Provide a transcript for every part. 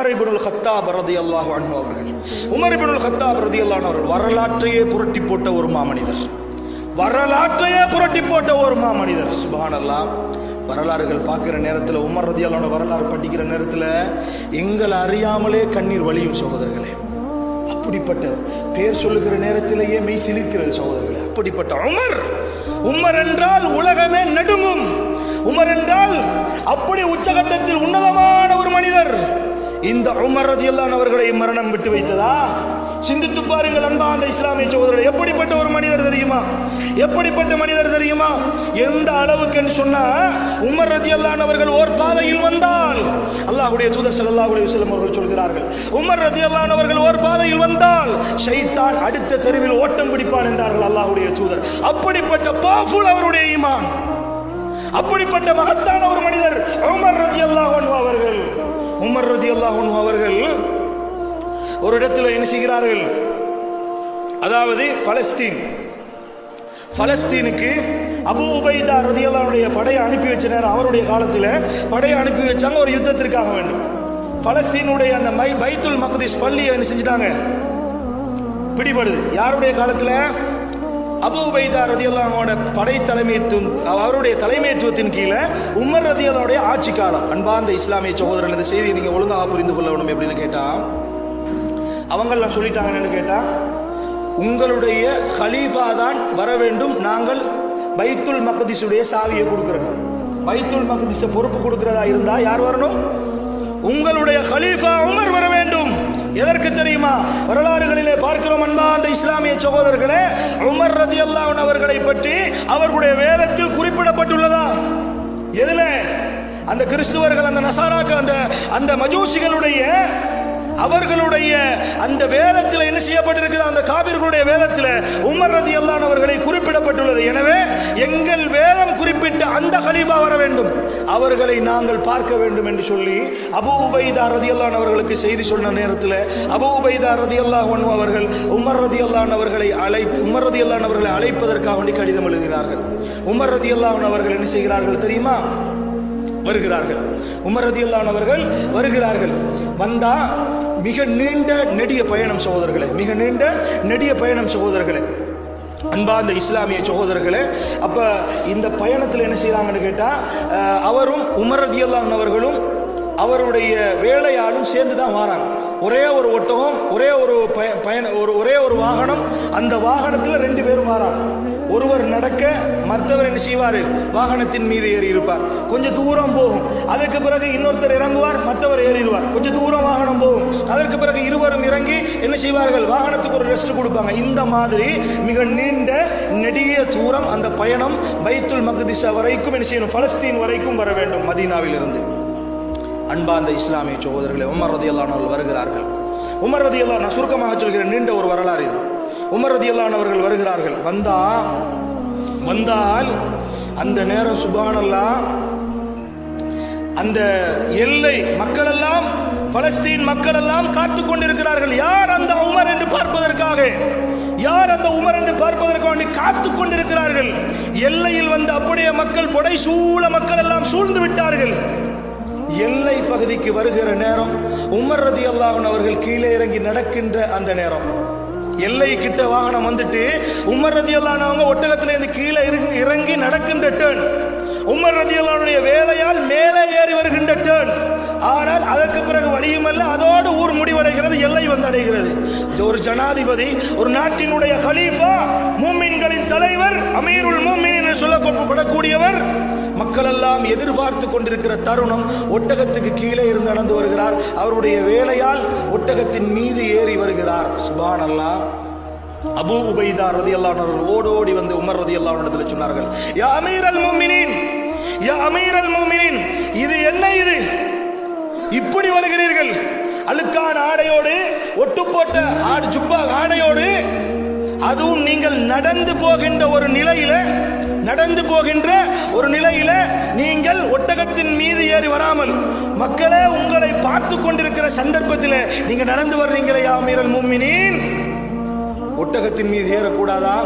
Umar இப்னுல் கத்தாப் ரதியல்லாஹு அன்ஹு அவர்கள். உமர் இப்னுல் கத்தாப் அவர்கள் வரலாற்றையே புரட்டி போட்ட ஒரு மாமனிதர். வரலாற்றையே புரட்டி போட்ட ஒரு மாமனிதர். சுபானல்லா வரலாறுகள் பார்க்குற நேரத்தில் உமர் ரதியல்லாஹு வரலாறு படிக்கிற நேரத்தில் எங்களை அறியாமலே கண்ணீர் வழியும் சகோதரர்களே. அப்படிப்பட்ட பேர் சொல்லுகிற நேரத்திலேயே மெய் சிலிர்க்கிறது சகோதரர்களே. அப்படிப்பட்ட உமர் உமர் என்றால் உலகமே நடுங்கும். உமர் என்றால் அப்படி உச்சகட்டத்தில் உன்னதமான ஒரு மனிதர். இந்த உமர் ரதியல்லான் அவர்களை மரணம் விட்டு வைத்ததா? சிந்தித்து பாருங்கள் அன்பா அந்த இஸ்லாமிய சகோதரர் எப்படிப்பட்ட ஒரு மனிதர் தெரியுமா? எப்படிப்பட்ட மனிதர் தெரியுமா? எந்த அளவுக்கு என்று சொன்னா உமர் ரதி அவர்கள் ஓர் பாதையில் வந்தால் அல்லாஹுடைய தூதர் சல்லாஹுடைய செல்லும் அவர்கள் சொல்கிறார்கள் உமர் ரதி அவர்கள் ஓர் பாதையில் வந்தால் ஷைத்தான் அடுத்த தெருவில் ஓட்டம் பிடிப்பான் என்றார்கள் அல்லாஹுடைய தூதர். அப்படிப்பட்ட பவர்ஃபுல் அவருடைய ஈமான் அப்படிப்பட்ட மகத்தான ஒரு மனிதர் உமர் ரதி அல்லாஹ் உமர் அவர்கள் ஒரு இடத்துல என்ன செய்கிறார்கள்? அதாவது பலஸ்தீன். பலஸ்தீனுக்கு அபு உபைதா ரதியல்லாவுடைய படையை அனுப்பி வச்ச நேரம் அவருடைய காலத்தில் படையை அனுப்பி வச்சாங்க ஒரு யுத்தத்திற்காக வேண்டும். பலஸ்தீனுடைய அந்த மை பைத்துல் மக்திஸ் பள்ளியை என்ன செஞ்சிட்டாங்க? பிடிபடுது. யாருடைய காலத்தில்? அபு உபைதா ரதியல்லாவோட படை தலைமைத்துவம் அவருடைய தலைமைத்துவத்தின் கீழே உமர் ரதியல்லாவுடைய ஆட்சி காலம். அன்பார்ந்த இஸ்லாமிய சகோதரர் இந்த செய்தியை நீங்கள் ஒழுங்காக புரிந்து கொள்ள வேணும் எப்படின்னு கேட்டால் அவங்கெல்லாம் சொல்லிட்டாங்கன்னு கேட்டால் உங்களுடைய ஹலீஃபா தான் வர வேண்டும் நாங்கள் பைத்துல் மக்திஸுடைய சாவியை கொடுக்குறோம். பைத்துல் மக்திஸ பொறுப்பு கொடுக்கிறதா இருந்தால் யார் வரணும்? உங்களுடைய ஹலீஃபா உமர் வர வேண்டும். எதற்கு தெரியுமா? வரலாறுகளிலே பார்க்கிறோம் அன்பா அந்த இஸ்லாமிய சகோதரர்களே உமர் ரதி அவர்களை பற்றி அவர்களுடைய வேதத்தில் குறிப்பிடப்பட்டுள்ளதா? எதுல? அந்த கிறிஸ்துவர்கள் அந்த நசாராக்கள் அந்த அந்த மஜூசிகளுடைய அவர்களுடைய அந்த வேதத்தில் என்ன செய்யப்பட்டிருக்குது? அந்த காபிர்களுடைய வேதத்தில் உமர் ரதி அவர்களை குறிப்பிடப்பட்டுள்ளது. எனவே எங்கள் வேதம் குறிப்பிட்ட அந்த கலீஃபா வர வேண்டும். அவர்களை நாங்கள் பார்க்க வேண்டும் என்று சொல்லி அபு உபைதா ரதி அவர்களுக்கு செய்தி சொன்ன நேரத்தில் அபு உபைதா ரதி அவர்கள் உமர் ரதி அவர்களை அழைத்து உமர் ரதி அவர்களை அழைப்பதற்காக வேண்டி கடிதம் எழுதுகிறார்கள். உமர் ரதி அவர்கள் என்ன செய்கிறார்கள் தெரியுமா? வருகிறார்கள். உமர் ரதியல்லான் அவர்கள் வருகிறார்கள். வந்தா மிக நீண்ட நெடிய பயணம் சகோதரர்களே மிக நீண்ட நெடிய பயணம் சகோதரர்களே. அன்பார்ந்த இஸ்லாமிய சகோதரர்களே அப்ப இந்த பயணத்தில் என்ன செய்யறாங்கன்னு கேட்டா அவரும் உமர் ரதியல்லான் அவர்களும் அவருடைய வேலையாலும் சேர்ந்து தான் வராங்க. ஒரே ஒரு ஒட்டகம் ஒரே ஒரு பய பயண ஒரு ஒரே ஒரு வாகனம் அந்த வாகனத்தில் ரெண்டு பேரும் வராங்க. ஒருவர் நடக்க மற்றவர் என்ன செய்வார்? வாகனத்தின் மீது ஏறி இருப்பார் கொஞ்சம் தூரம் போகும். அதற்கு பிறகு இன்னொருத்தர் இறங்குவார் மற்றவர் ஏறிடுவார். கொஞ்சம் தூரம் வாகனம் போகும். அதற்கு பிறகு இருவரும் இறங்கி என்ன செய்வார்கள்? வாகனத்துக்கு ஒரு ரெஸ்ட் கொடுப்பாங்க. இந்த மாதிரி மிக நீண்ட நெடிய தூரம் அந்த பயணம் பைத்துல் மகதிஷா வரைக்கும் என்ன செய்யணும்? பலஸ்தீன் வரைக்கும் வர வேண்டும் மதீனாவில் இருந்து அன்பார்ந்த இஸ்லாமிய சகோதரர்களை உமர் ரதியல்லானவர்கள் வருகிறார்கள். உமர் ரதியல்லா நான் சுருக்கமாக சொல்கிறேன். நீண்ட ஒரு வரலாறு இது. உமர் ரதியல்லானவர்கள் வருகிறார்கள். வந்தா வந்தால் அந்த நேரம் சுபானல்லா அந்த எல்லை மக்கள் எல்லாம் பலஸ்தீன் மக்கள் எல்லாம் காத்து கொண்டிருக்கிறார்கள். யார் அந்த உமர் என்று பார்ப்பதற்காக? யார் அந்த உமர் என்று பார்ப்பதற்கு வேண்டி காத்து கொண்டிருக்கிறார்கள்? எல்லையில் வந்து அப்படியே மக்கள் புடை சூழ மக்கள் எல்லாம் சூழ்ந்து விட்டார்கள். எல்லை பகுதிக்கு வருகிற நேரம் உமர் ரதி அல்லாஹன் அவர்கள் கீழே இறங்கி நடக்கின்ற அந்த நேரம். எல்லை கிட்ட வாகனம் வந்துட்டு உமர் ரதியல்லானவங்க ஒட்டகத்துல இருந்து கீழே இறங்கி- இறங்கி நடக்கின்ற டேர்ன் உமர் ரதியல்லானுடைய வேலையால் மேலே ஏறி வருகின்ற டேர்ன் ஆனால் அதற்கு பிறகு வழியுமல்ல அதோடு ஊர் முடிவடைகிறது எல்லை வந்து அடைகிறது இது ஒரு ஜனாதிபதி ஒரு நாட்டினுடைய ஹலீஃபா மூமின்களின் தலைவர் அமீருல் மூமின் என்று சொல்லப்படக்கூடியவர் மக்கள் எல்லாம் எதிர்பார்த்து கொண்டிருக்கிற தருணம் ஒட்டகத்துக்கு கீழே இருந்து நடந்து வருகிறார். அவருடைய வேலையால் ஒட்டகத்தின் மீது ஏறி வருகிறார். சுபான் அல்லாஹ் அபு உபைதா ரதி அல்லானவர்கள் ஓடோடி வந்து உமர் ரதி இடத்துல சொன்னார்கள். யா அமீர் அல் மூமினின் யா அமீர் அல் மூமினின் இது என்ன இது இப்படி வருகிறீர்கள் அழுக்கான ஆடையோடு ஒட்டு போட்ட ஆடு ஜுப்பா ஆடையோடு அதுவும் நீங்கள் நடந்து போகின்ற ஒரு நிலையில நடந்து போகின்ற ஒரு நிலையில நீங்கள் ஒட்டகத்தின் மீது ஏறி வராமல் மக்களே உங்களை பார்த்து கொண்டிருக்கிற சந்தர்ப்பத்தில் நீங்க நடந்து வர்றீங்களே மீரல் மும்மினின். ஒட்டகத்தின் மீது ஏறக்கூடாதா?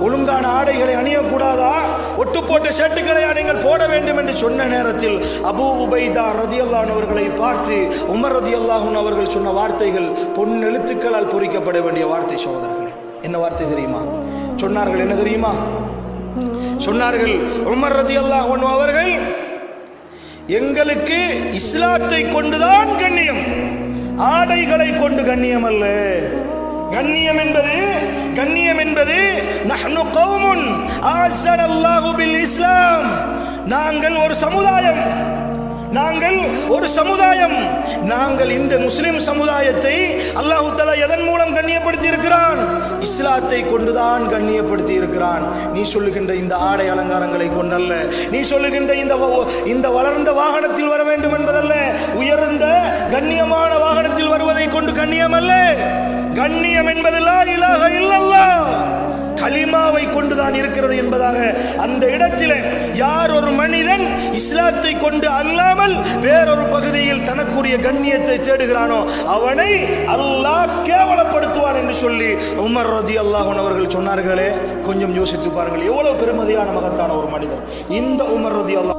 ஒழுங்கான ஆடைகளை அணியக்கூடாதா? ஒட்டு போட்ட ஷர்ட்டுகளை நீங்கள் போட வேண்டும் என்று சொன்ன நேரத்தில் அபூ உபைதா ரதியல்லான் அவர்களை பார்த்து உமர் ரதியல்லாஹூன் அவர்கள் சொன்ன வார்த்தைகள் பொன் எழுத்துக்களால் பொறிக்கப்பட வேண்டிய வார்த்தை சகோதரர்களே. என்ன வார்த்தை தெரியுமா? சொன்னார்கள் என்ன தெரியுமா? சொன்னார்கள் உமர் ரதியல்லாஹூன் அவர்கள் எங்களுக்கு இஸ்லாத்தை கொண்டுதான் கண்ணியம் ஆடைகளை கொண்டு கண்ணியம் அல்ல. கண்ணியம் என்பது கண்ணியம் என்பது நஹ்னு கௌமுன் ஆசடல்லாஹு பில் இஸ்லாம். நாங்கள் ஒரு சமுதாயம். நாங்கள் ஒரு சமுதாயம். நாங்கள் இந்த முஸ்லிம் சமுதாயத்தை அல்லாஹு தலா எதன் மூலம் கண்ணியப்படுத்தி இருக்கிறான் இஸ்லாத்தை கொண்டுதான் கண்ணியப்படுத்தி இருக்கிறான் நீ சொல்லுகின்ற இந்த ஆடை அலங்காரங்களை கொண்டல்ல. நீ சொல்லுகின்ற இந்த இந்த வளர்ந்த வாகனத்தில் வர வேண்டும் என்பதல்ல. உயர்ந்த கண்ணியமான வாகனத்தில் வருவதை கொண்டு கண்ணியம் அல்ல கண்ணியம் என்பதெல்லாம் லா இலாஹ கலிமாவை கொண்டுதான் இருக்கிறது என்பதாக அந்த இடத்தில் யார் ஒரு மனிதன் இஸ்லாத்தை கொண்டு அல்லாமல் வேறொரு பகுதியில் தனக்குரிய கண்ணியத்தை தேடுகிறானோ அவனை அல்லாஹ் கேவலப்படுத்துவான் என்று சொல்லி உமர் ரதி அல்லாஹன் அவர்கள் சொன்னார்களே. கொஞ்சம் யோசித்து பாருங்கள். எவ்வளவு பெருமதியான மகத்தான ஒரு மனிதர் இந்த உமர் ரதி அல்லாஹ்